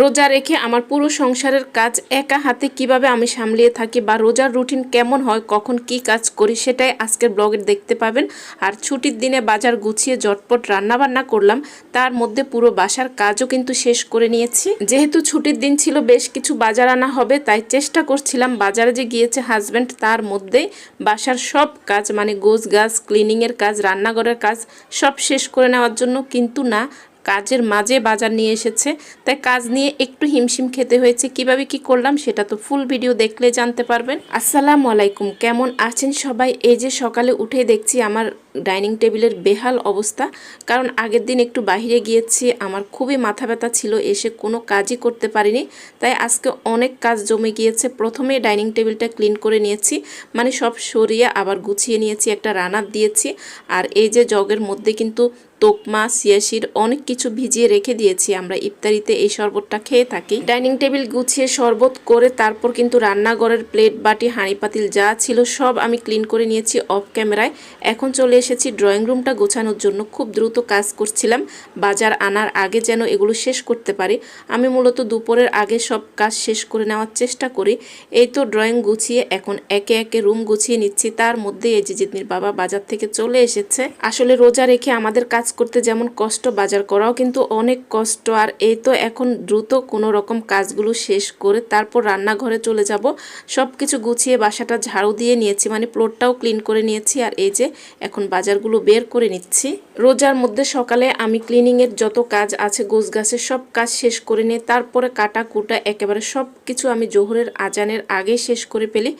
রোজা রেখে আমার পুরো সংসারের কাজ একা হাতে কীভাবে আমি সামলিয়ে থাকি বা রোজার রুটিন কেমন হয়, কখন কি কাজ করি সেটাই আজকের ব্লগে দেখতে পাবেন। আর ছুটির দিনে বাজার গুছিয়ে জটপট রান্না বান্না করলাম, তার মধ্যে পুরো বাসার কাজও কিন্তু শেষ করে নিয়েছি। যেহেতু ছুটির দিন ছিল, বেশ কিছু বাজার আনা হবে, তাই চেষ্টা করছিলাম বাজারে যে গিয়েছে হাজব্যান্ড তার মধ্যেই বাসার সব কাজ মানে গোছ গাছ ক্লিনিংয়ের কাজ, রান্নাঘরের কাজ সব শেষ করে নেওয়ার জন্য। কিন্তু না কাজের মাঝে বাজার নিয়ে এসেছে। তাই কাজ নিয়ে একটু হিমশিম খেতে হয়েছে। কীভাবে কি করলাম সেটা তো ফুল ভিডিও দেখলে জানতে পারবেন। আসসালামু আলাইকুম। কেমন আছেন সবাই? এই যে সকালে উঠে দেখছি আমার ডাইনিং টেবিলের বেহাল অবস্থা। কারণ আগের দিন একটু বাইরে গিয়েছি, আমার খুবই মাথা ব্যথা ছিল, এসে কোনো কাজই করতে পারিনি। তাই আজকে অনেক কাজ জমে গিয়েছে। প্রথমে ডাইনিং টেবিলটা ক্লিন করে নিয়েছি মানে সব সরিয়ে আবার গুছিয়ে নিয়েছি, একটা রানার দিয়েছি। আর এই যে জগের মধ্যে কিন্তু তোকমা সিয়াশির অনেক কিছু ভিজিয়ে রেখে দিয়েছি। আমরা ইফতারিতে এই শরবতটা খেয়ে থাকি। ডাইনিং টেবিল গুছিয়ে শরবত করে তারপর কিন্তু রান্নাঘরের প্লেট, বাটি হাঁড়ি পাতিল যা ছিল সব আমি ক্লিন করে নিয়েছি অফ ক্যামেরায়। এখন চলে এসেছি ড্রয়িং রুমটা গোছানোর জন্য খুব দ্রুত কাজ করছিলাম। বাজার আনার আগে যেন এগুলো শেষ করতে পারি। আমি মূলত দুপুরের আগে সব কাজ শেষ করে নেওয়ার চেষ্টা করি। এই তো ড্রয়িং গুছিয়ে এখন একে একে রুম গুছিয়ে নিচ্ছি। তার মধ্যে এই যে বাবা বাজার থেকে চলে এসেছে। আসলে রোজা রেখে আমাদের কাজ করতে যেমন কষ্ট, বাজার করাও কিন্তু অনেক কষ্ট। আর এই তো এখন দ্রুত কোনো রকম কাজগুলো শেষ করে তারপর রান্নাঘরে চলে যাব। সব কিছু গুছিয়ে বাসাটা ঝাড়ু দিয়ে নিয়েছি মানে প্লটটাও ক্লিন করে নিয়েছি। আর এই যে এখন বাজারগুলো বের করে নিচ্ছি। রোজার মধ্যে সকালে আমি ক্লিনিংয়ের যত কাজ আছে, গোছ গাছের সব কাজ শেষ করে নিয়ে, তারপরে কাটা কুটা একেবারে সব কিছু আমি জোহরের আজানের আগে শেষ করে ফেলি।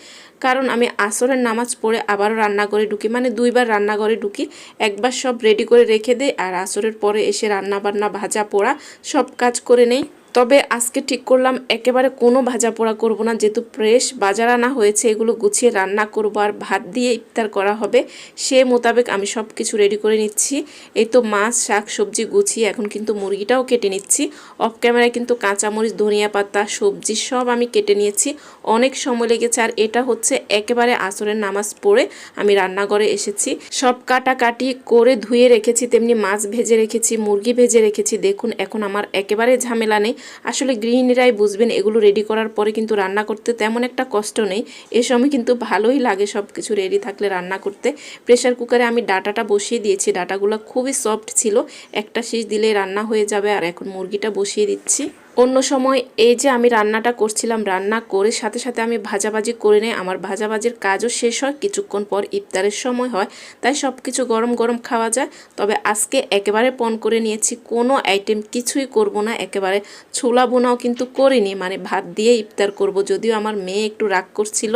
কারণ আমি আসরের নামাজ পড়ে আবারও রান্নাঘরে ঢুকি মানে দুইবার রান্নাঘরে ঢুকি, একবার সব রেডি করে রেখে দেয় আর আসরের পরে এসে রান্না বান্না ভাজা পোড়া সব কাজ করে নেই। তবে আজকে ঠিক করলাম, একেবারে কোনো ভাজা পোড়া করব না। যেহেতু ফ্রেশ বাজার আনা হয়েছে, এগুলো গুছিয়ে রান্না করব আর ভাত দিয়ে ইফতার করা হবে, সে মোতাবেক আমি সব কিছু রেডি করে নিচ্ছি। এই তো মাছ, শাক, সবজি গুছিয়ে এখন কিন্তু মুরগিটাও কেটে নিচ্ছি। অফ ক্যামেরায় কিন্তু কাঁচামরিচ, ধনিয়া পাতা, সবজি সব আমি কেটে নিয়েছি। অনেক সময় লেগেছে আর এটা হচ্ছে একেবারে আসরের নামাজ পড়ে আমি রান্নাঘরে এসেছি। সব কাটাকাটি করে ধুয়ে রেখেছি, তেমনি মাছ ভেজে রেখেছি, মুরগি ভেজে রেখেছি। দেখুন, এখন আমার একেবারে ঝামেলা নেই। আসলে গৃহিণীরাই বুঝবেন এগুলো রেডি করার পরে কিন্তু রান্না করতে তেমন একটা কষ্ট নেই। এ সময় কিন্তু ভালোই লাগে সব কিছু রেডি থাকলে রান্না করতে। প্রেশার কুকারে আমি ডাটাটা বসিয়ে দিয়েছি। ডাটাগুলো খুবই সফট ছিল। একটা শীষ দিলে রান্না হয়ে যাবে। আর এখন মুরগিটা বসিয়ে দিচ্ছি। অন্য সময় এই যে আমি রান্নাটা করছিলাম, রান্না করে সাথে সাথে আমি ভাজাভাজি করে নিই আমার ভাজাভাজির কাজও শেষ হয়, কিছুক্ষণ পর ইফতারের সময় হয়, তাই সব কিছু গরম গরম খাওয়া যায়। তবে আজকে একেবারে পন করে নিয়েছি, কোনো আইটেম কিছুই করব না, একেবারে ছোলা বোনাও কিন্তু করিনি মানে ভাত দিয়ে ইফতার করব, যদিও আমার মেয়ে একটু রাগ করছিল।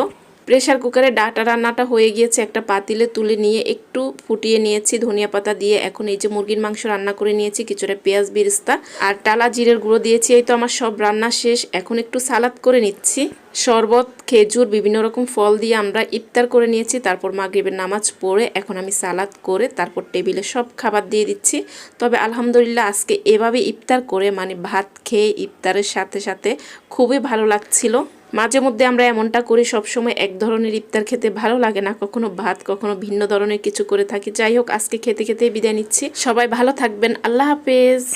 প্রেশার কুকারে ডাটা রান্নাটা হয়ে গিয়েছে একটা পাতিলে তুলে নিয়ে একটু ফুটিয়ে নিয়েছি, ধনিয়া পাতা দিয়ে। এখন এই যে মুরগির মাংস রান্না করে নিয়েছি, কিছুটা পেঁয়াজ, বিরিস্তা আর টালা জিরের গুঁড়ো দিয়েছি। এই তো আমার সব রান্না শেষ। এখন একটু সালাদ করে নিচ্ছি। শরবত, খেজুর, বিভিন্ন রকম ফল দিয়ে আমরা ইফতার করে নিয়েছি। তারপর মাগরিবের নামাজ পড়ে এখন আমি সালাদ করে তারপর টেবিলে সব খাবার দিয়ে দিচ্ছি। তবে আলহামদুলিল্লাহ আজকে এভাবে ইফতার করে মানে ভাত খেয়ে ইফতারের সাথে সাথে খুবই ভালো লাগছিল। মাঝে মধ্যে আমরা এমনটা করি, সবসময় এক ধরনের ইফতার খেতে ভালো লাগে না, কখনো ভাত, কখনো ভিন্ন ধরনের কিছু করে থাকি। যাই হোক, আজকে খেতে খেতে বিদায় নিচ্ছি। সবাই ভালো থাকবেন। আল্লাহ হাফেজ।